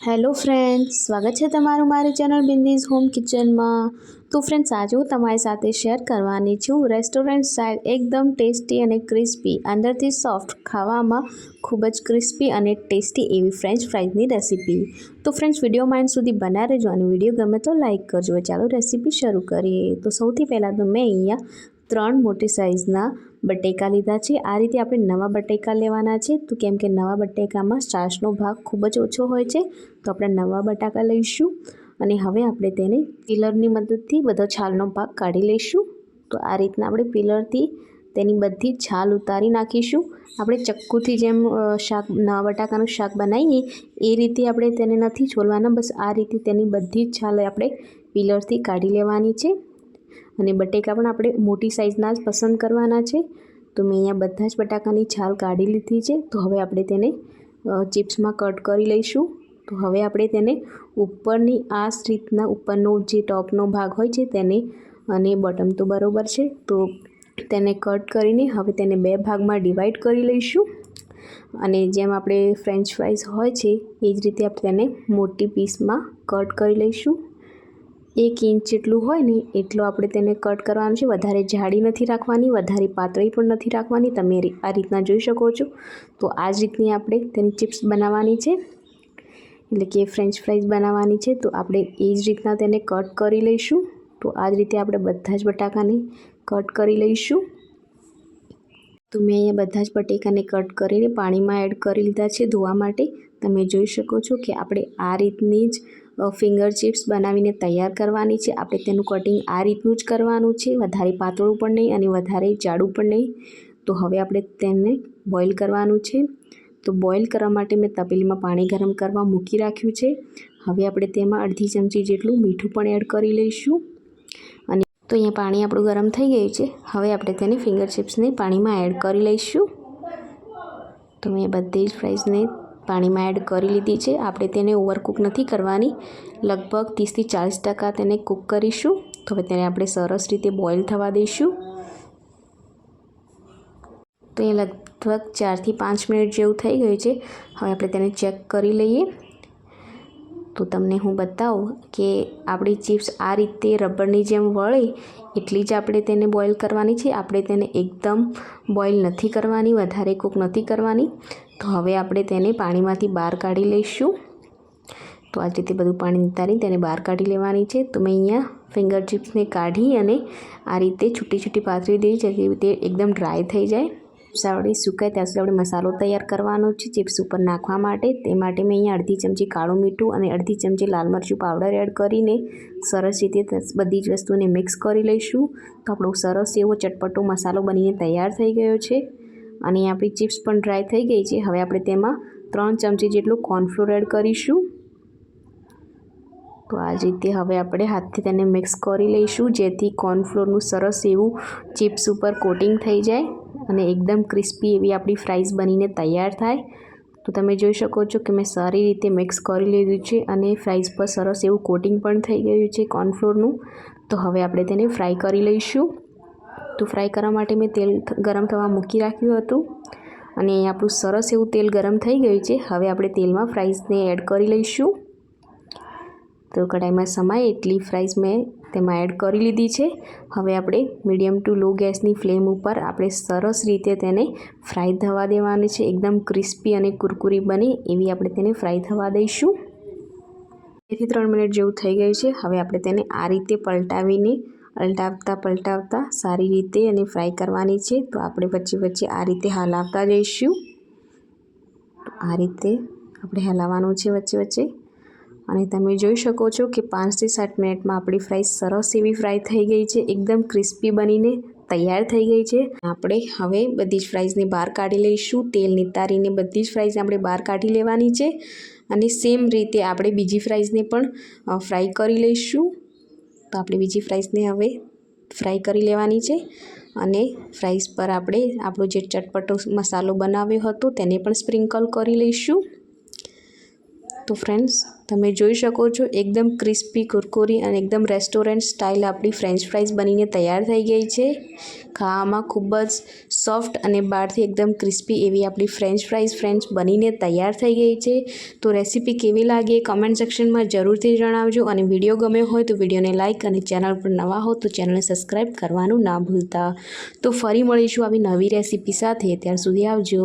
Hello friends સ્વાગત છે તમારું મારી ચેનલ બિંદીઝ હોમ કિચનમાં તો ફ્રેન્ડ્સ આજે હું તમારી સાથે શેર કરવાની છું. રેસ્ટોરન્ટ સ્ટાઇલ એકદમ ટેસ્ટી અને ક્રિસ્પી અંદરથી સોફ્ટ ખાવામાં ખૂબ જ ક્રિસ્પી અને ટેસ્ટી એવી ફ્રેન્ચ ફ્રાઈઝની રેસીપી તો ફ્રેન્ડ્સ વીડિયો માઇન્ડ સુધી બના રહેજો અને વીડિયો ગમે તો લાઇક કરજો. ચાલો રેસીપી શરૂ કરીએ. તો, સૌથી પહેલાં તો મેં અહીંયા ત્રણ મોટી સાઇઝના બટેકા લીધા છે. આ રીતે આપણે નવા બટેકા લેવાના છે. તો કેમ કે નવા બટેકામાં છાશનો ભાગ ખૂબ જ ઓછો હોય છે. તો આપણે નવા બટાકા લઈશું અને હવે આપણે તેને પિલરની મદદથી બધો છાલનો ભાગ કાઢી લઈશું. તો આ રીતના આપણે પિલરથી તેની બધી છાલ ઉતારી નાખીશું. આપણે ચક્કુથી જેમ શાક, નવા બટાકાનું શાક બનાવીએ, એ રીતે આપણે તેને નથી છોલવાના. બસ આ રીતે તેની બધી જ છાલ આપણે પિલરથી કાઢી લેવાની છે. અને બટેકા પણ આપણે મોટી સાઇઝના જ પસંદ કરવાના છે. તો મેં અહીંયા બધા જ બટાકાની છાલ કાઢી લીધી છે. તો હવે આપણે તેને ચિપ્સમાં કટ કરી લઈશું. તો હવે આપણે તેને ઉપરની, આ રીતના ઉપરનો જે ટોપનો ભાગ હોય છે તેને, અને બોટમ તો બરોબર છે. તો તેને કટ કરીને હવે તેને બે ભાગમાં ડિવાઈડ કરી લઈશું. અને જેમ આપણે ફ્રેન્ચ ફ્રાઈઝ હોય છે, એ જ રીતે આપણે તેને મોટી પીસમાં કટ કરી લઈશું. એક ઇંચ જેટલું હોય ને એટલું આપણે તેને કટ કરવાનું છે. વધારે જાડી નથી રાખવાની, વધારે પાતળી પણ નથી રાખવાની. તમે આ રીતના જોઈ શકો છો. તો આ જ રીતની આપણે તેની ચિપ્સ બનાવવાની છે. એટલે કે ફ્રેન્ચ ફ્રાઈઝ બનાવવાની છે. તો આપણે એ જ રીતના તેને કટ કરી લઈશું. તો આ જ રીતે આપણે બધા જ બટાકાને કટ કરી લઈશું. તો મેં અહીંયા બધા જ બટેકાને કટ કરીને પાણીમાં એડ કરી લીધા છે ધોવા માટે. તમે જોઈ શકો છો કે આપણે આ રીતની જ ફિંગર ચિપ્સ બનાવીને તૈયાર કરવાની છે. આપણે તેનું કટિંગ આ રીતનું જ કરવાનું છે. વધારે પાતળું પણ નહીં અને વધારે જાડું પણ નહીં. તો હવે આપણે તેને બોઇલ કરવાનું છે. તો બોઇલ કરવા માટે મેં તપેલીમાં પાણી ગરમ કરવા મૂકી રાખ્યું છે. હવે આપણે તેમાં અડધી ચમચી જેટલું મીઠું પણ એડ કરી લઈશું. અને તો અહીંયા પાણી આપણું ગરમ થઈ ગયું છે. હવે આપણે તેને ફિંગર ચિપ્સને પાણીમાં એડ કરી લઈશું. તો મેં બધી જ ફ્રાઈઝને પાણીમાં એડ કરી લીધી છે. આપણે તેને ઓવરકૂક નથી કરવાની. લગભગ ત્રીસથી ચાલીસ ટકા તેને કૂક કરીશું. તો હવે તેને આપણે સરસ રીતે બોઇલ થવા દઈશું. તો એ લગભગ ચારથી પાંચ મિનિટ જેવું થઈ ગયું છે. હવે આપણે તેને ચેક કરી લઈએ. તો તમને હું બતાવું કે આપણી ચિપ્સ આ રીતે રબરની જેમ વળે એટલી જ આપણે તેને બોઇલ કરવાની છે. આપણે તેને એકદમ બોઇલ નથી કરવાની, વધારે કૂક નથી કરવાની. તો હવે આપણે તેને પાણીમાંથી બહાર કાઢી લઈશું. તો આ રીતે બધું પાણી નિતારી તેને બહાર કાઢી લેવાની છે. તો મેં અહીંયા ફિંગર ચિપ્સને કાઢી અને આ રીતે છૂટી છૂટી પાથરી દઈ જેથી તે એકદમ ડ્રાય થઈ જાય. ચિપ્સ સુકાય, ત્યાં સુધી આપણે મસાલો તૈયાર કરવાનો છે ચિપ્સ ઉપર નાખવા માટે. તે માટે મેં અહીંયા અડધી ચમચી કાળું મીઠું અને અડધી ચમચી લાલ મરચું પાવડર એડ કરીને સરસ રીતે બધી જ વસ્તુને મિક્સ કરી લઈશું. તો આપણો સરસ એવો ચટપટો મસાલો બનીને તૈયાર થઈ ગયો છે. અને આપણી ચિપ્સ પણ ડ્રાય થઈ ગઈ છે. હવે આપણે તેમાં ત્રણ ચમચી જેટલું કોર્નફ્લોર એડ કરીશું. તો આ રીતે હવે આપણે હાથથી તેને મિક્સ કરી લઈશું, જેથી કોર્નફ્લોરનું સરસ એવું ચિપ્સ ઉપર કોટિંગ થઈ જાય અને એકદમ ક્રિસ્પી એવી આપણી ફ્રાઈઝ બનીને તૈયાર થાય. તો તમે જોઈ શકો છો કે મેં સારી રીતે મિક્સ કરી લીધું છે અને ફ્રાઈઝ પર સરસ એવું કોટિંગ પણ થઈ ગયું છે કોર્નફ્લોરનું તો હવે આપણે તેને ફ્રાય કરી લઈશું. તો ફ્રાય કરવા માટે મેં તેલ ગરમ થવા મૂકી રાખ્યું હતું. અને આપણું સરસ એવું તેલ ગરમ થઈ ગયું છે. હવે આપણે તેલમાં ફ્રાઈઝને એડ કરી લઈશું. તો કઢાઈમાં સમાય એટલી ફ્રાઈઝ મેં તેમાં એડ કરી લીધી છે. હવે આપણે મીડિયમ ટુ લો ગેસની ફ્લેમ ઉપર આપણે સરસ રીતે તેને ફ્રાય થવા દેવાની છે. એકદમ ક્રિસ્પી અને કુરકુરી બને એવી આપણે તેને ફ્રાય થવા દઈશું. બેથી ત્રણ મિનિટ જેવું થઈ ગયું છે. હવે આપણે તેને આ રીતે પલટાવીને પલટાવતા પલટાવતા સારી રીતે અને ફ્રાય કરવાની છે. તો આપણે વચ્ચે વચ્ચે આ રીતે હલાવતા જઈશું. આ રીતે આપણે હલાવવાનું છે વચ્ચે વચ્ચે. અને તમે જોઈ શકો છો કે પાંચથી સાત મિનિટમાં આપણી ફ્રાઈઝ સરસ એવી ફ્રાય થઈ ગઈ છે. એકદમ ક્રિસ્પી બનીને તૈયાર થઈ ગઈ છે. આપણે હવે બધી જ ફ્રાઈઝને બહાર કાઢી લઈશું. તેલ નિતારીને બધી જ ફ્રાઈઝને આપણે બહાર કાઢી લેવાની છે. અને સેમ રીતે આપણે બીજી ફ્રાઈઝને પણ ફ્રાય કરી લઈશું. તો આપણે બીજી ફ્રાઈસને હવે ફ્રાય કરી લેવાની છે અને ફ્રાઈસ પર આપણે આપણો જે ચટપટો મસાલો બનાવ્યો હતો તેને પણ સ્પ્રિંકલ કરી લઈશું. તો ફ્રેન્ડ્સ તમે જોઈ શકો છો, એકદમ ક્રિસ્પી કુરકુરી અને એકદમ રેસ્ટોરન્ટ સ્ટાઇલ આપણી ફ્રેન્ચ ફ્રાઈઝ બનીને તૈયાર થઈ ગઈ છે. ખાવામાં ખૂબ જ સોફ્ટ અને બહારથી એકદમ ક્રિસ્પી એવી આપણી ફ્રેન્ચ ફ્રાઈઝ ફ્રેન્ચ બનીને તૈયાર થઈ ગઈ છે. તો રેસીપી કેવી લાગી એ કમેન્ટ સેક્શનમાં જરૂરથી જણાવજો અને વીડિયો ગમ્યો હોય તો વિડીયોને લાઇક અને ચેનલ પર નવા હો તો ચેનલને સબસ્ક્રાઈબ કરવાનું ના ભૂલતા. તો ફરી મળીશું આવી નવી રેસીપી સાથે, ત્યાર સુધી આવજો.